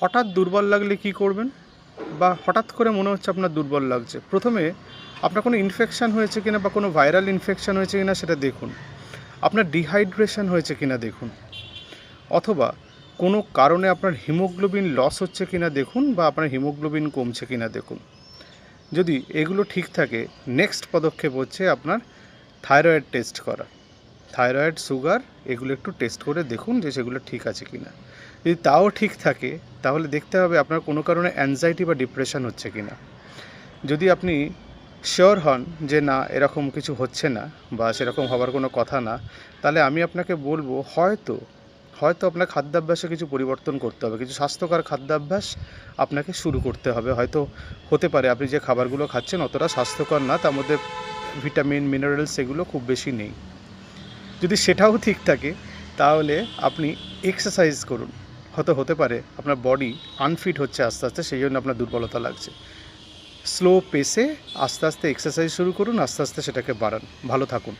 হঠাৎ দুর্বল লাগলে কি করবেন? বা হঠাৎ করে মনে হচ্ছে আপনার দুর্বল লাগছে? প্রথমে আপনার কোনো ইনফেকশান হয়েছে কিনা বা কোনো ভাইরাল ইনফেকশান হয়েছে কিনা সেটা দেখুন। আপনার ডিহাইড্রেশন হয়েছে কিনা দেখুন। অথবা কোনো কারণে আপনার হিমোগ্লোবিন লস হচ্ছে কিনা দেখুন বা আপনার হিমোগ্লোবিন কমছে কিনা দেখুন। যদি এগুলো ঠিক থাকে নেক্সট পদক্ষেপ হচ্ছে আপনার থাইরয়েড টেস্ট করা। থাইরয়েড সুগার এগুলো একটু টেস্ট করে দেখুন যে সেগুলো ঠিক আছে কিনা। যদি তাও ঠিক থাকে তাহলে দেখতে হবে আপনার কোনো কারণে অ্যাংজাইটি বা ডিপ্রেশন হচ্ছে কি না যদি আপনি শিওর হন যে না, এরকম কিছু হচ্ছে না বা সেরকম হবার কোনো কথা না, তাহলে আমি আপনাকে বলব হয়তো হয়তো আপনার খাদ্যাভ্যাসে কিছু পরিবর্তন করতে হবে, কিছু স্বাস্থ্যকর খাদ্যাভ্যাস আপনাকে শুরু করতে হবে। হয়তো হতে পারে আপনি যে খাবারগুলো খাচ্ছেন অতটা স্বাস্থ্যকর না, তার মধ্যে ভিটামিন মিনারেলস এগুলো খুব বেশি নেই। যদি সেটাও ঠিক থাকে, তাহলে আপনি এক্সারসাইজ করুন। হয়তো হতে পারে, আপনার বডি আনফিট হচ্ছে আস্তে আস্তে, সেই জন্য আপনার দুর্বলতা লাগছে। স্লো পেসে আস্তে আস্তে এক্সারসাইজ শুরু করুন, আস্তে আস্তে সেটাকে বাড়ান। ভালো থাকুন।